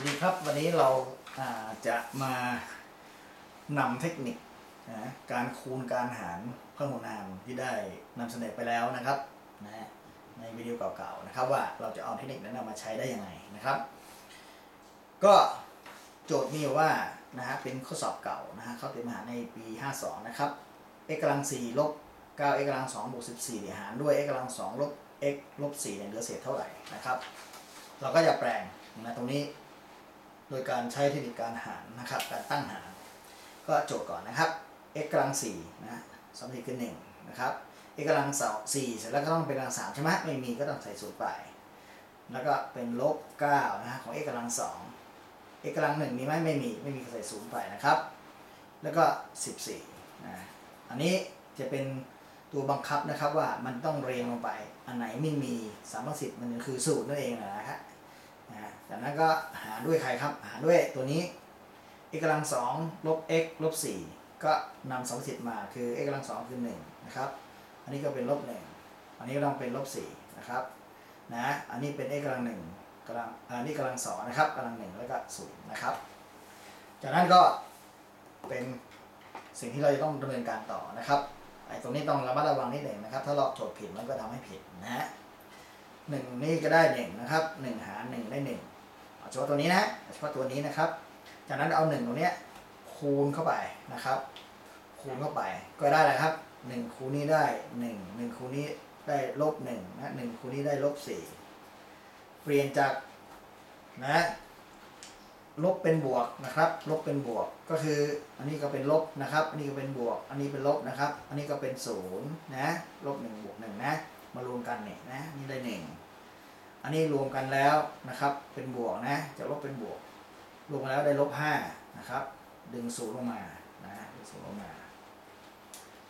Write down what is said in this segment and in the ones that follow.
วัสดีครับวันนี้เราจะมานำเทคนิคนะการคูณการหารเพิ่มคูณหารที่ได้นำเสนอไปแล้วนะครับนะในวิดีโอเก่าๆนะครับว่าเราจะเอาเทคนิคนั้นามาใช้ได้ยังไงนะครับ ก็โจทย์มีว่านะฮะเป็นข้อสอบเก่านะฮะเขาเตรียมหาในปี 52 นะครับ x กำลัง4ลบ9 x กำลัง2บวก14เนี่ยหารด้วย x กำลัง2ลบ x ลบ4เนี่ยเหลือเศษเท่าไหร่นะครับ เราก็จะแปลงนะตรงนี้ โดยการใช้เทคนิคการหารนะครับ การตั้งหาร ก็โจทย์ก่อนนะครับ x กำลัง4นะสมมติคือ1นะครับ x กำลังสอง4เสร็จแล้วก็ต้องเป็นกำลัง3ใช่ไหมไม่มีก็ต้องใส่ศูนย์ไป แล้วก็เป็นลบ9นะฮะของ x กำลัง2 x กำลัง1มีไหมไม่มีไม่มีก็ใส่ศูนย์ไปนะครับ แล้วก็ 14นะอันนี้จะเป็นตัวบังคับนะครับว่ามันต้องเรียงลงไป อันไหนไม่มีสามสิบมันคือสูตรนั่นเองนะครับ นะจากนั้นก็หาด้วยใครครับ หาด้วยตัวนี้ x กำลังสองลบ x ลบสี่ก็นำสองสิทธิ์มาคือ x กำลังสองคือหนึ่งนะครับ อันนี้ก็เป็นลบหนึ่งอันนี้ก็ต้องเป็นลบสี่นะครับนะอันนี้เป็น x กำลังหนึ่งกำลังอันนี้กำลังสองนะครับกำลังหนึ่งแล้วก็ศูนย์นะครับ จากนั้นก็เป็นสิ่งที่เราจะต้องดำเนินการต่อนะครับไอ้ตรงนี้ต้องระมัดระวังนิดหนึ่งนะครับ ถ้าลอกโจทย์ผิดมันก็ทำให้ผิดนะฮะ หนึ่งนี่ก็ได้หนึ่งนะครับหนึ่งหารหนึ่งได้หนึ่งเฉพาะตัวนี้นะเฉพาะตัวนี้นะครับ จากนั้นเอาหนึ่งตรงนี้คูณเข้าไปนะครับ คูณเข้าไปก็ได้เลยครับหนึ่งคูณนี้ได้หนึ่งหนึ่งคูณนี้ได้ลบหนึ่งนะหนึ่งคูณนี้ได้ลบสี่เปลี่ยนจากนะลบเป็นบวกนะครับ ลบเป็นบวกก็คือ อันนี้ก็เป็นลบนะครับ อันนี้ก็เป็นบวก อันนี้เป็นลบนะครับ อันนี้ก็เป็นศูนย์นะลบหนึ่งบวกหนึ่งนะ มารวมกันเนี่ยนะนี่ได้หนึ่งอันนี้รวมกันแล้วนะครับเป็นบวกนะจะลบเป็นบวก รวมกันแล้วได้ลบห้านะครับดึงศูนย์ลงมานะดึงศูนย์ลงมา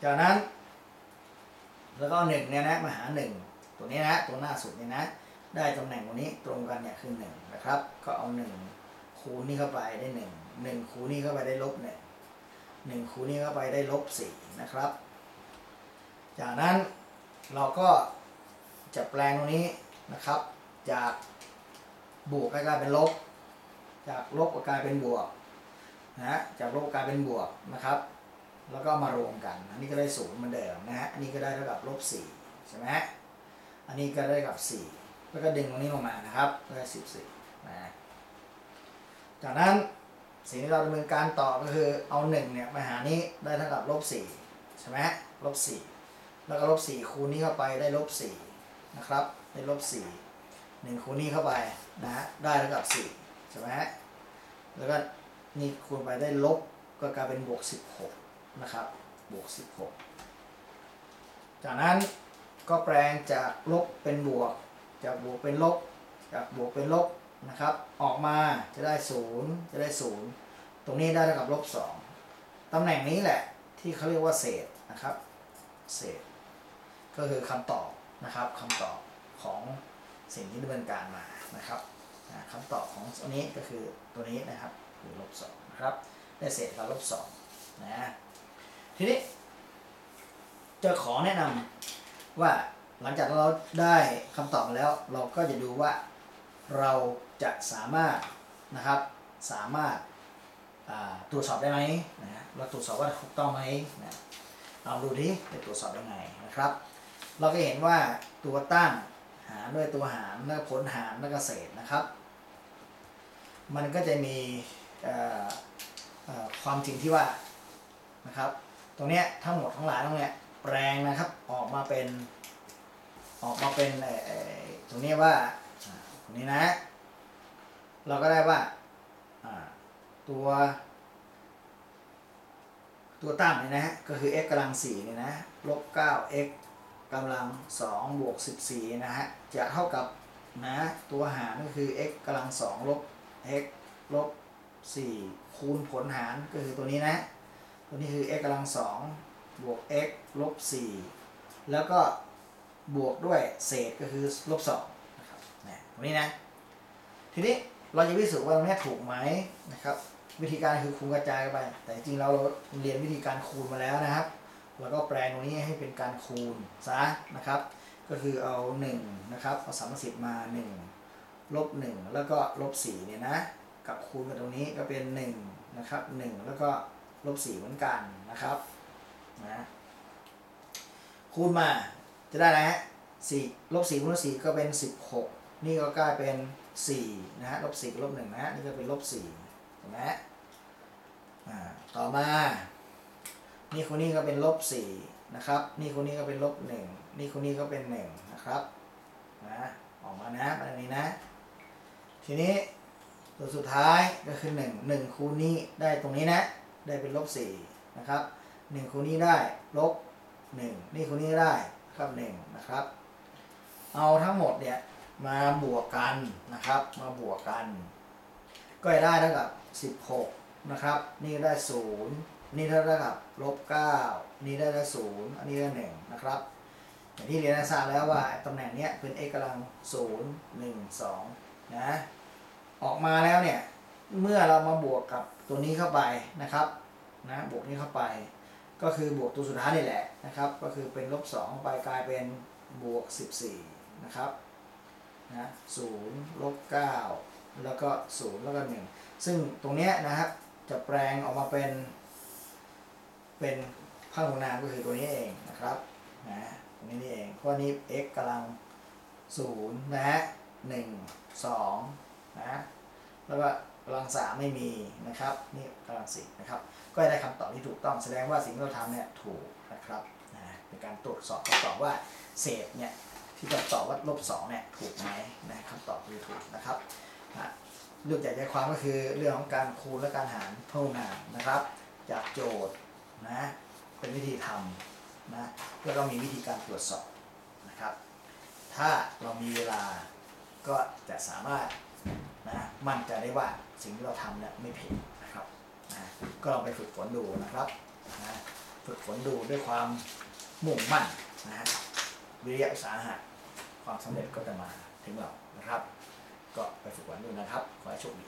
จากนั้น แล้วก็หนึ่งเนี่ยนะมาหาหนึ่งตัวนี้นะตัวหน้าสุดเนี่ยนะ ได้ตำแหน่งตรงนี้ตรงกันเนี่ยคือหนึ่งนะครับ ก็เอาหนึ่งคูณนี่เข้าไปได้หนึ่งหนึ่งคูณนี่เข้าไปได้ลบหนึ่งหนึ่งคูณนี่เข้าไปได้ลบสี่นะครับ จากนั้น เราก็จะแปลงตรงนี้นะครับ จากบวกกลายเป็นลบ จากลบก็กลายเป็นบวกนะฮะจากลบกลายเป็นบวกนะครับ แล้วก็มารวมกัน อันนี้ก็ได้ศูนย์เหมือนเดิมนะฮะอันนี้ก็ได้เท่ากับลบสี่ใช่ไหมฮะอันนี้ก็ได้กับสี่แล้วก็ดึงตรงนี้ลงมานะครับได้สิบสี่นะฮะจากนั้นสิ่งที่เราดำเนินการต่อก็คือเอาหนึ่งเนี่ยมาหานี้ได้เท่ากับลบสี่ใช่ไหมลบสี่ แล้วก็ลบสี่คูณนี้เข้าไปได้ลบสี่นะครับได้ลบสี่หนึ่งคูณนี้เข้าไปนะฮะได้เท่ากับสี่ใช่ไหมฮะแล้วก็นี่คูณไปได้ลบก็กลายเป็นบวกสิบหกนะครับบวกสิบหกจากนั้นก็แปลงจากลบเป็นบวก จากบวกเป็นลบ จากบวกเป็นลบนะครับ ออกมาจะได้ศูนย์จะได้ศูนย์ตรงนี้ได้เท่ากับลบสองตำแหน่งนี้แหละที่เขาเรียกว่าเศษนะครับ เศษ ก็คือคำตอบนะครับคำตอบของสิ่งที่ดำเนินการมานะครับนะคำตอบของตัวนี้ก็คือตัวนี้นะครับคือลบสองนะครับได้เศษกับลบสองนะทีนี้จะขอแนะนำว่าหลังจากเราได้คำตอบมาแล้ว เราก็จะดูว่าเราจะสามารถนะครับสามารถาตรวจสอบได้ไหมนะเราตรวจสอบว่าถูกต้องไหมนะเราดูที่จะตรวจสอบยังไงนะครับ เราก็เห็นว่าตัวตั้งหารด้วยตัวหารแล้วก็ผลหารแล้วก็เศษนะครับ มันก็จะมีความจริงที่ว่านะครับ ตรงเนี้ยทั้งหมดทั้งหลายตรงเนี้ยแปลงนะครับออกมาเป็นออกมาเป็นตรงเนี้ยว่าตรงนี้นะ เราก็ได้ว่าอ่าตัวตัวตั้งเนี่ยนะฮะก็คือ x กำลัง4เนี่ยนะลบ9 x กำลัง2บวก14 นะฮะ จะเท่ากับนะตัวหารก็คือ x กำลัง2ลบ x ลบ 4 คูณผลหารก็คือตัวนี้นะ ตัวนี้คือ x กำลัง2บวก x ลบ 4 แล้วก็บวกด้วยเศษก็คือลบ2นะครับนะตรงนี้นะ ทีนี้เราจะพิสูจน์ว่าตรงนี้ถูกไหมนะครับ วิธีการคือคูณกระจายไป แต่จริงเราเรียนวิธีการคูณมาแล้วนะครับ แล้วก็แปลงตรงนี้ให้เป็นการคูณซะนะครับ ก็คือเอา1นะครับเอาสามสิบมา1ลบ1แล้วก็ลบ4เนี่ยนะกับคูณกับตรงนี้ก็เป็น1นะครับ1แล้วก็ลบ4เหมือนกันนะครับนะคูณมาจะได้อะไรฮะสี่ลบ4คูณลบ4ก็เป็น16นี่ก็กลายเป็น4นะฮะลบ4กับลบ1นะฮะนี่ก็เป็นลบ4เห็นไหมฮะอ่าต่อมา นี่คนนี้ก็เป็นลบ4นะครับ นี่คนนี้ก็เป็นลบ1นี่คนนี้ก็เป็น1นะครับนะออกมานะแบบนี้นะ ทีนี้ตัวสุดท้ายก็คือ 1 1 คูณนี้ได้ตรงนี้นะ ได้เป็นลบ4นะครับ1คูณนี้ได้ลบ1นี่คูณนี้ได้ครับ1นะครับ เอาทั้งหมดเนี่ยมาบวกกันนะครับ มาบวกกัน ก็จะได้เท่ากับ 16 นะครับ นี่ได้ 0 นี่เท่ากับลบ9นี่ได้ได้0อันนี้ได้1นะครับอย่างที่เรียนให้ทราบแล้วว่าตำแหน่งเนี้ยเป็น x กำลัง0 1 2นะออกมาแล้วเนี่ยเมื่อเรามาบวกกับตัวนี้เข้าไปนะครับนะบวกนี้เข้าไป ก็คือบวกตัวสุดท้ายนี่แหละนะครับ ก็คือเป็นลบ2ไปกลายเป็นบวก14นะครับนะ0ลบ9แล้วก็0แล้วก็1ซึ่งตรงเนี้ยนะครับจะแปลงออกมาเป็น เป็นข้างหัวนามก็คือตัวนี้เองนะครับนะตรงนี้นี่เองเพราะนี้ x กำลัง0นะฮะ1 2นะแล้วก็กำลังสามไม่มีนะครับนี่กำลังสี่นะครับ ก็ได้คำตอบที่ถูกต้องแสดงว่าสิ่งที่เราทำเนี่ยถูกนะครับนะเป็นการตรวจสอบคำตอบว่าเศษเนี่ยที่จะตอบว่าลบสองเนี่ยถูกไหมนะคำตอบคือถูกนะครับนะเรื่องจากใจความก็คือเรื่องของการคูณและการหารเท่านั้นนะครับ จากโจทย์ นะ เป็นวิธีทำนะ แล้วก็มีวิธีการตรวจสอบนะครับ ถ้าเรามีเวลาก็จะสามารถนะมั่นใจได้ว่าสิ่งที่เราทำเนี่ยไม่ผิดนะครับนะก็ลองไปฝึกฝนดูนะครับนะฝึกฝนดูด้วยความมุ่งมั่นนะฮะวิริยะสาหะความสำเร็จก็จะมาถึงเรานะครับ ก็ไปฝึกฝนดูนะครับ ขอให้โชคดี